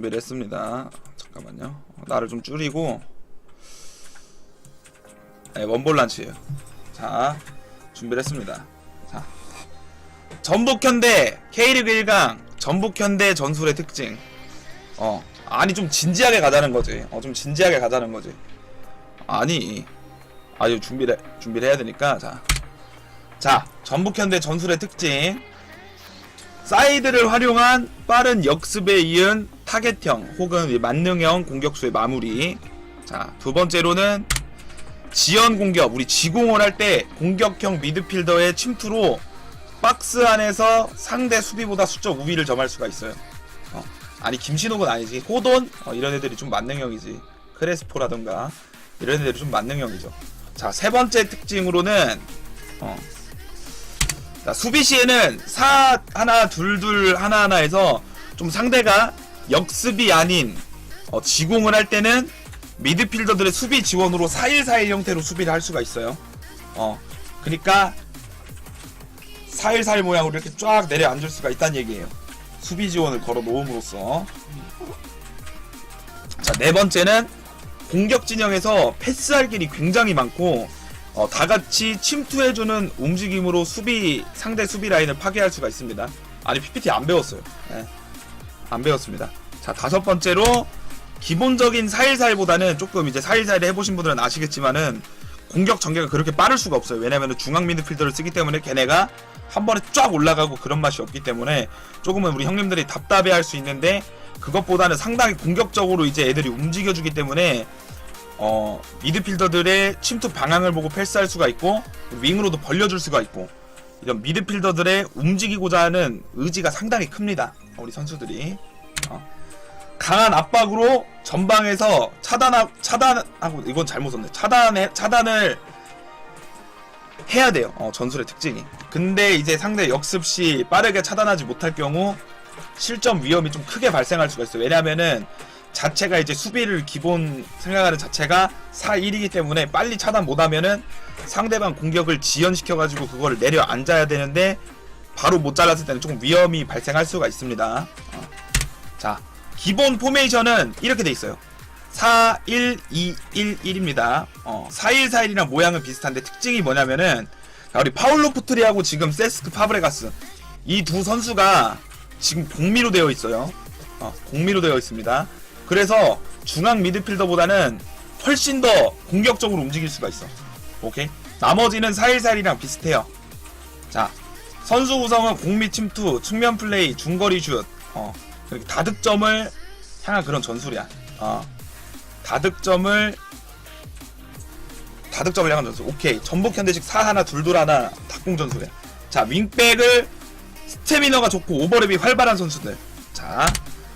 준비를 했습니다. 잠깐만요. 어, 나를 좀 줄이고 네, 원볼란치예요. 자, 준비를 했습니다. 자, 전북현대 K리그 1강 전북현대 전술의 특징. 어, 아니 좀 진지하게 가자는 거지. 어, 좀 진지하게 가자는 거지. 아니, 아유 준비를 준비를 해야 되니까 자, 자, 전북현대 전술의 특징. 사이드를 활용한 빠른 역습에 이은 타겟형 혹은 이 만능형 공격수의 마무리. 자, 두 번째로는 지연 공격, 우리 지공을 할 때 공격형 미드필더의 침투로 박스 안에서 상대 수비보다 수적 우위를 점할 수가 있어요. 어, 아니 김신욱은 아니지. 호돈 어, 이런 애들이 좀 만능형이지. 크레스포라던가 이런 애들이 좀 만능형이죠. 자, 세 번째 특징으로는 어, 자, 수비 시에는 사 하나 둘둘 하나 하나에서 좀 상대가 역습이 아닌 어, 지공을 할 때는 미드필더들의 수비 지원으로 4-1-4-1 형태로 수비를 할 수가 있어요. 어, 그러니까 4-1-4-1 모양으로 이렇게 쫙 내려앉을 수가 있다는 얘기예요. 수비 지원을 걸어 놓음으로써. 자, 네 번째는 공격 진영에서 패스할 길이 굉장히 많고 어, 다 같이 침투해주는 움직임으로 수비 상대 수비 라인을 파괴할 수가 있습니다. 아니 PPT 안 배웠어요. 예. 안 배웠습니다. 자 다섯 번째로 기본적인 4-1-4-1보다는 조금 이제 4-1-4-1 해보신 분들은 아시겠지만은 공격 전개가 그렇게 빠를 수가 없어요. 왜냐면 중앙 미드필더를 쓰기 때문에 걔네가 한 번에 쫙 올라가고 그런 맛이 없기 때문에 조금은 우리 형님들이 답답해할 수 있는데 그것보다는 상당히 공격적으로 이제 애들이 움직여주기 때문에 어, 미드필더들의 침투 방향을 보고 패스할 수가 있고 윙으로도 벌려줄 수가 있고 이런 미드필더들의 움직이고자 하는 의지가 상당히 큽니다. 우리 선수들이 어. 강한 압박으로 전방에서 차단하, 차단하고 이건 잘못 썼네. 차단해 차단을 해야 돼요. 어, 전술의 특징이. 근데 이제 상대 역습 시 빠르게 차단하지 못할 경우 실점 위험이 좀 크게 발생할 수가 있어요. 왜냐면은 자체가 이제 수비를 기본 생각하는 자체가 4-1이기 때문에 빨리 차단 못하면은 상대방 공격을 지연시켜가지고 그거를 내려 앉아야 되는데 바로 못 잘랐을 때는 조금 위험이 발생할 수가 있습니다. 어. 자, 기본 포메이션은 이렇게 돼 있어요. 4-1-2-1-1입니다. 어, 4-1-4-1이랑 모양은 비슷한데 특징이 뭐냐면은 자, 우리 파울로 푸트리하고 지금 세스크 파브레가스 이 두 선수가 지금 공미로 되어 있어요. 어, 공미로 되어 있습니다. 그래서 중앙 미드필더보다는 훨씬 더 공격적으로 움직일 수가 있어. 오케이? 나머지는 4-1-4-1이랑 비슷해요. 자, 선수 구성은 공미 침투, 측면 플레이, 중거리 슛, 어, 이렇게 다득점을 향한 그런 전술이야. 어, 다득점을 다득점을 향한 전술. 오케이. 전북 현대식 4 하나 둘둘 하나 닭공 전술이야. 자, 윙백을 스태미너가 좋고 오버랩이 활발한 선수들. 자,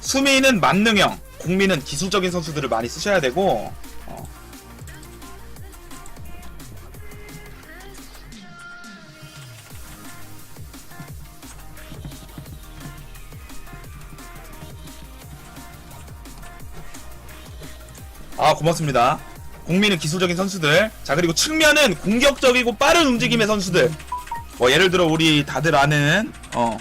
수미는 만능형, 공미는 기술적인 선수들을 많이 쓰셔야 되고. 어. 아 고맙습니다. 공미는 기술적인 선수들. 자 그리고 측면은 공격적이고 빠른 움직임의 선수들. 뭐 예를 들어 우리 다들 아는 어.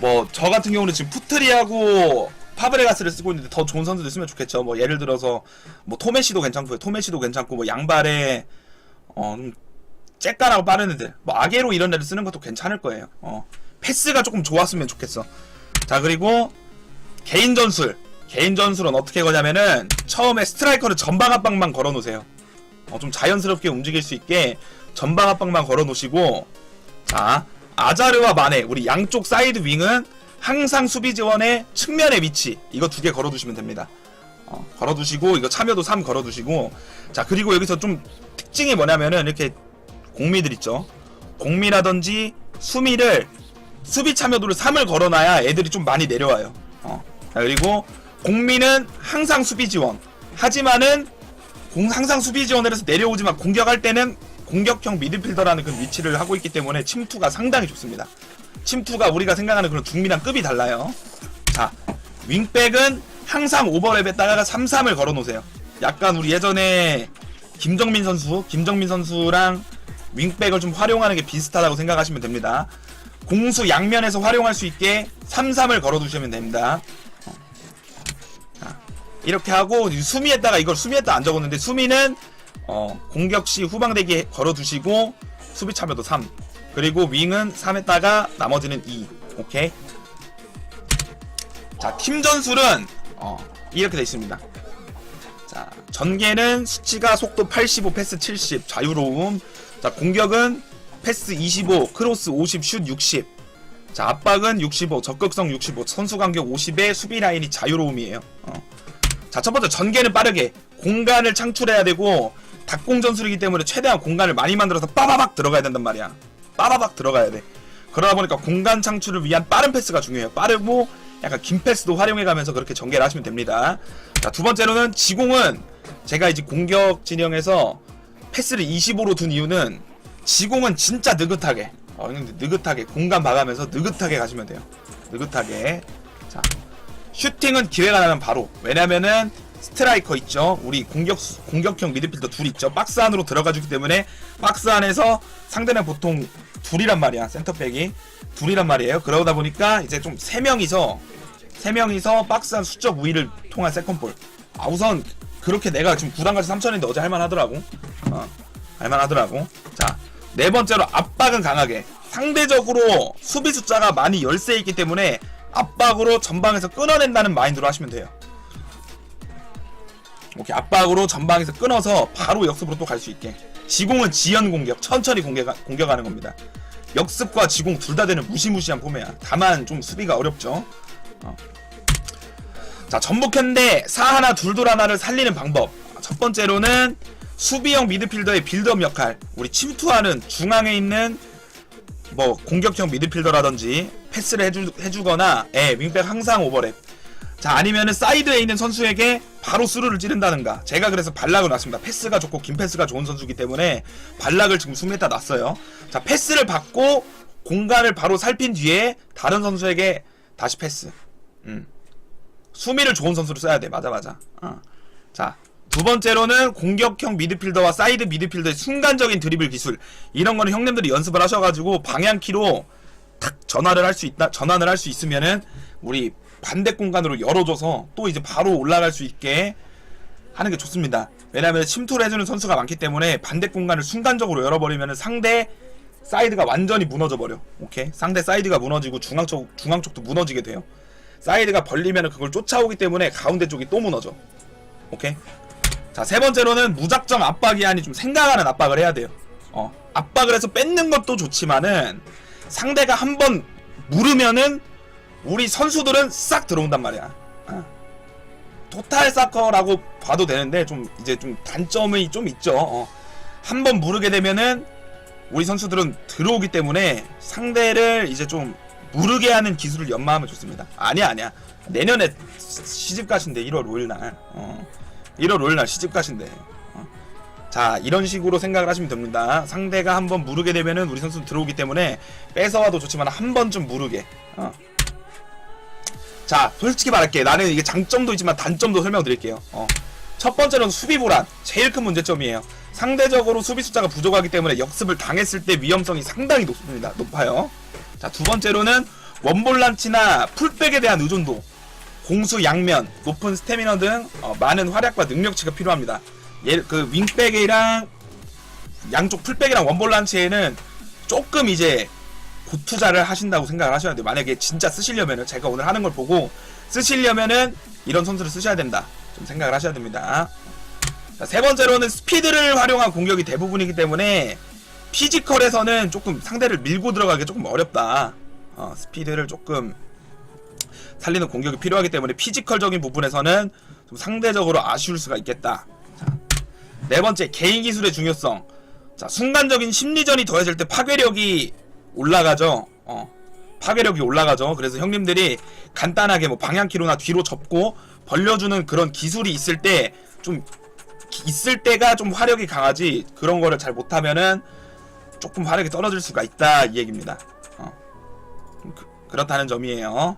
뭐 저 같은 경우는 지금 푸트리하고 파브레가스를 쓰고 있는데 더 좋은 선수들 쓰면 좋겠죠. 뭐 예를 들어서 뭐 토메시도 괜찮고요. 토메시도 괜찮고 뭐 양발에 어좀 쬐깐하고 빠른 애들. 뭐 아게로 이런 애를 쓰는 것도 괜찮을 거예요. 어. 패스가 조금 좋았으면 좋겠어. 자 그리고 개인 전술. 개인 전술은 어떻게 거냐면은 처음에 스트라이커를 전방 압박만 걸어 놓으세요. 어, 좀 자연스럽게 움직일 수 있게 전방 압박만 걸어 놓으시고 자 아자르와 마네 우리 양쪽 사이드 윙은 항상 수비 지원의 측면의 위치 이거 두 개 걸어 두시면 됩니다. 어, 걸어 두시고 이거 참여도 3 걸어 두시고 자 그리고 여기서 좀 특징이 뭐냐면은 이렇게 공미들 있죠. 공미라든지 수미를 수비 참여도를 3을 걸어놔야 애들이 좀 많이 내려와요. 어. 자, 그리고 공미는 항상 수비 지원. 하지만은 공 항상 수비 지원을 해서 내려오지만 공격할 때는 공격형 미드필더라는 그 위치를 하고 있기 때문에 침투가 상당히 좋습니다. 침투가 우리가 생각하는 그런 중미랑 급이 달라요. 자, 윙백은 항상 오버랩에다가 3-3을 걸어 놓으세요. 약간 우리 예전에 김정민 선수, 김정민 선수랑 윙백을 좀 활용하는 게 비슷하다고 생각하시면 됩니다. 공수 양면에서 활용할 수 있게 3-3을 걸어 두시면 됩니다. 이렇게 하고 수미에다가 이걸 수미에다 안 적었는데 수미는 어, 공격 시 후방대기에 걸어 두시고 수비 참여도 3 그리고 윙은 3에다가 나머지는 2 오케이? 자 팀 전술은 어, 이렇게 돼 있습니다. 자 전개는 수치가 속도 85 패스 70 자유로움. 자 공격은 패스 25 크로스 50 슛 60 자 압박은 65 적극성 65 선수 간격 50에 수비 라인이 자유로움이에요. 어. 자첫 번째 전개는 빠르게 공간을 창출해야 되고 닭공 전술이기 때문에 최대한 공간을 많이 만들어서 빠바박 들어가야 된단 말이야 빠바박 들어가야 돼. 그러다 보니까 공간 창출을 위한 빠른 패스가 중요해요. 빠르고 약간 긴 패스도 활용해 가면서 그렇게 전개를 하시면 됩니다. 자 두 번째로는 지공은 제가 이제 공격 진영에서 패스를 25로 둔 이유는 지공은 진짜 느긋하게 어, 느긋하게 공간 봐가면서 느긋하게 가시면 돼요. 느긋하게. 자 슈팅은 기회가 나면 바로. 왜냐면은 스트라이커 있죠. 우리 공격 공격형 미드필더 둘 있죠. 박스 안으로 들어가 주기 때문에 박스 안에서 상대는 보통 둘이란 말이야. 센터백이 둘이란 말이에요. 그러다 보니까 이제 좀 세 명이서 세 명이서 박스 안 수적 우위를 통한 세컨볼. 아 우선 그렇게 내가 지금 부담가치 3천인데 어제 할만하더라고. 어 할만하더라고. 자 네 번째로 압박은 강하게. 상대적으로 수비 숫자가 많이 열세 있기 때문에 압박으로 전방에서 끊어낸다는 마인드로 하시면 돼요. 오케이 압박으로 전방에서 끊어서 바로 역습으로 또 갈 수 있게. 지공은 지연 공격, 천천히 공격 공격하는 겁니다. 역습과 지공 둘 다 되는 무시무시한 폼이야. 다만 좀 수비가 어렵죠. 어. 자 전북현대 사 하나 둘둘 하나를 살리는 방법. 첫 번째로는 수비형 미드필더의 빌드업 역할. 우리 침투하는 중앙에 있는 뭐 공격형 미드필더라든지 패스를 해주, 해주거나 예, 윙백 항상 오버랩 자 아니면은 사이드에 있는 선수에게 바로 스루를 찌른다든가. 제가 그래서 발락을 놨습니다. 패스가 좋고 긴 패스가 좋은 선수기 때문에 발락을 지금 숨에다 놨어요. 자 패스를 받고 공간을 바로 살핀 뒤에 다른 선수에게 다시 패스. 음. 수미를 좋은 선수로 써야 돼. 맞아 맞아. 어. 자두 번째로는 공격형 미드필더와 사이드 미드필더의 순간적인 드리블 기술. 이런 거는 형님들이 연습을 하셔가지고 방향키로 탁 전환을 할 수 있다 전환을 할 수 있으면은 우리 반대 공간으로 열어줘서 또 이제 바로 올라갈 수 있게 하는 게 좋습니다. 왜냐하면 침투를 해주는 선수가 많기 때문에 반대 공간을 순간적으로 열어버리면 상대 사이드가 완전히 무너져 버려. 오케이 상대 사이드가 무너지고 중앙 쪽 중앙 쪽도 무너지게 돼요. 사이드가 벌리면 그걸 쫓아오기 때문에 가운데 쪽이 또 무너져. 오케이 자, 세 번째로는 무작정 압박이 아니 좀 생각하는 압박을 해야 돼요. 어, 압박을 해서 뺏는 것도 좋지만은 상대가 한번 물으면은 우리 선수들은 싹 들어온단 말이야. 어. 토탈 사커라고 봐도 되는데 좀 이제 좀 단점이 좀 있죠. 어. 한번 무르게 되면은 우리 선수들은 들어오기 때문에 상대를 이제 좀 무르게 하는 기술을 연마하면 좋습니다. 아니야 아니야. 내년에 시집 가신대 1월 5일 날. 어. 1월 5일 날 시집 가신대. 어. 자, 이런 식으로 생각을 하시면 됩니다. 상대가 한번 무르게 되면은 우리 선수 들어오기 때문에 뺏어와도 좋지만 한 번쯤 무르게. 어. 자, 솔직히 말할게. 나는 이게 장점도 있지만 단점도 설명드릴게요. 어. 첫 번째로는 수비 불안. 제일 큰 문제점이에요. 상대적으로 수비 숫자가 부족하기 때문에 역습을 당했을 때 위험성이 상당히 높습니다. 높아요. 자, 두 번째로는 원볼란치나 풀백에 대한 의존도. 공수 양면, 높은 스태미너 등 어, 많은 활약과 능력치가 필요합니다. 예, 그 윙백이랑 양쪽 풀백이랑 원볼란치에는 조금 이제 고 투자를 하신다고 생각을 하셔야 돼요. 만약에 진짜 쓰시려면은 제가 오늘 하는 걸 보고 쓰시려면은 이런 선수를 쓰셔야 된다. 좀 생각을 하셔야 됩니다. 자, 세 번째로는 스피드를 활용한 공격이 대부분이기 때문에 피지컬에서는 조금 상대를 밀고 들어가기 조금 어렵다. 어, 스피드를 조금 살리는 공격이 필요하기 때문에 피지컬적인 부분에서는 좀 상대적으로 아쉬울 수가 있겠다. 자, 네 번째 개인 기술의 중요성. 자, 순간적인 심리전이 더해질 때 파괴력이 올라가죠. 어. 파괴력이 올라가죠. 그래서 형님들이 간단하게 뭐 방향키로나 뒤로 접고 벌려주는 그런 기술이 있을 때 좀 있을 때가 좀 화력이 강하지 그런 거를 잘 못하면은 조금 화력이 떨어질 수가 있다 이 얘기입니다. 어. 그, 그렇다는 점이에요.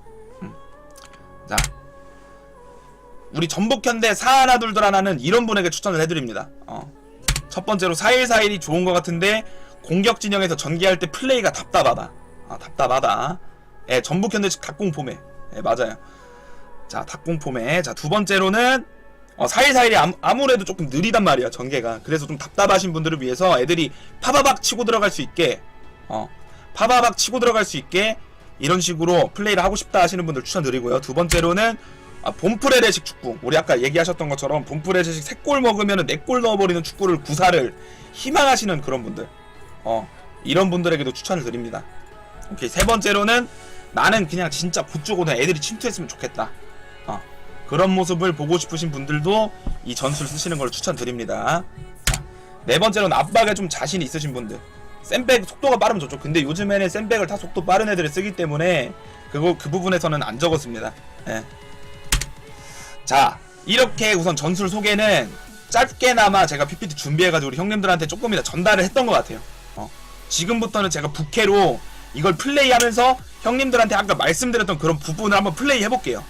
자, 우리 전북현대 사하나 둘둘 하나는 이런 분에게 추천을 해드립니다. 어. 첫 번째로 4일4일이 좋은 것 같은데 공격 진영에서 전개할 때 플레이가 답답하다. 아, 답답하다. 예, 전북 현대 각공 폼에. 예, 맞아요. 자, 닭공포매. 자, 두 번째로는 어, 사일사일이 아무, 아무 래도 조금 느리단 말이야, 전개가. 그래서 좀 답답하신 분들을 위해서 애들이 파바박 치고 들어갈 수 있게, 어, 파바박 치고 들어갈 수 있게 이런 식으로 플레이를 하고 싶다 하시는 분들 추천드리고요. 두 번째로는 아, 봄프레레식 축구. 우리 아까 얘기하셨던 것처럼 봄프레레식 3골 먹으면 4골 넣어버리는 축구를 구사를 희망하시는 그런 분들. 어, 이런 분들에게도 추천을 드립니다. 오케이. 세 번째로는 나는 그냥 진짜 보쪽으로 애들이 침투했으면 좋겠다. 어, 그런 모습을 보고 싶으신 분들도 이 전술 쓰시는 걸 추천드립니다. 자, 네 번째로는 압박에 좀 자신이 있으신 분들. 샌백 속도가 빠르면 좋죠. 근데 요즘에는 샌백을 다 속도 빠른 애들을 쓰기 때문에 그거 그 부분에서는 안 적었습니다. 예. 자, 이렇게 우선 전술 소개는 짧게나마 제가 PPT 준비해가지고 우리 형님들한테 조금이나 전달을 했던 것 같아요. 어. 지금부터는 제가 부캐로 이걸 플레이하면서 형님들한테 아까 말씀드렸던 그런 부분을 한번 플레이 해볼게요.